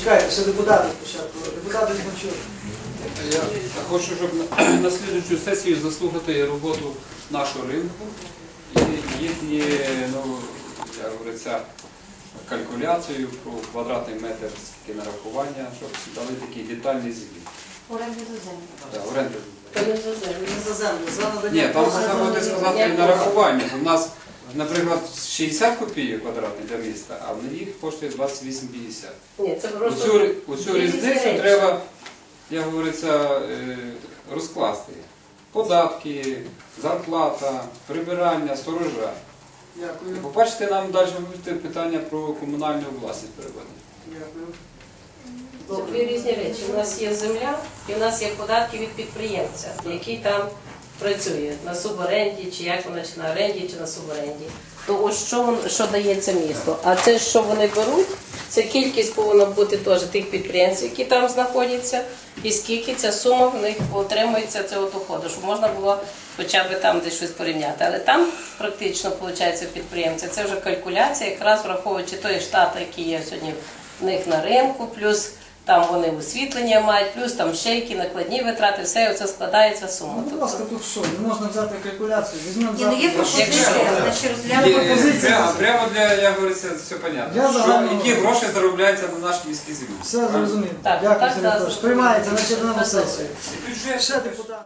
Чекайте, ще депутати спочатку. Депутати не почули. Я хочу, щоб на, слідчу сесію заслухати роботу нашого ринку і їхні, ну, як говориться, калькуляцію про квадратний метр, скільки нарахування, щоб дали такий детальний звіт. Оренду за землю. Да, оренди. За землю. Не за землю, за надання. Ні, там можна буде сказати нарахування. У нас, наприклад, 60 копійок квадратний для міста, а в них коштує 28,50. Ні, це просто... Оцю Різні різницю речі. треба, як говориться, е, розкласти. Податки, зарплата, прибирання, сторожа. Дякую. Побачите, нам далі будете питання про комунальну власність переводити. Дякую. Це дві різні речі. У нас є земля і у нас є податки від підприємця, який там працює на суборенді, чи як вона, чи на оренді, чи на суборенді. То ось що, вон- що дається місту. А це, що вони беруть, це кількість повинна бути теж тих підприємців, які там знаходяться, і скільки ця сума в них отримується цього доходу, щоб можна було хоча б там десь щось порівняти. Але там практично виходить підприємця. Це вже калькуляція, якраз враховуючи той штат, який є сьогодні в них на ринку, плюс там вони освітлення мають, плюс там шейки, накладні витрати, все це складається сума. Ну, будь Тобто, ласка, тут що? Не можна взяти калькуляцію. Візьмемо Ні, ну є пропозиція, значить Є, розглянемо. пропозиція. прямо, прямо для, як говориться, все понятно. Я Що, загально- які гроші заробляються на нашій міській землі. Все зрозуміло. Так, Дякую, так, Сергій так, Анатолійович. Приймається на чергову сесію. Бюджет. Ще депутат.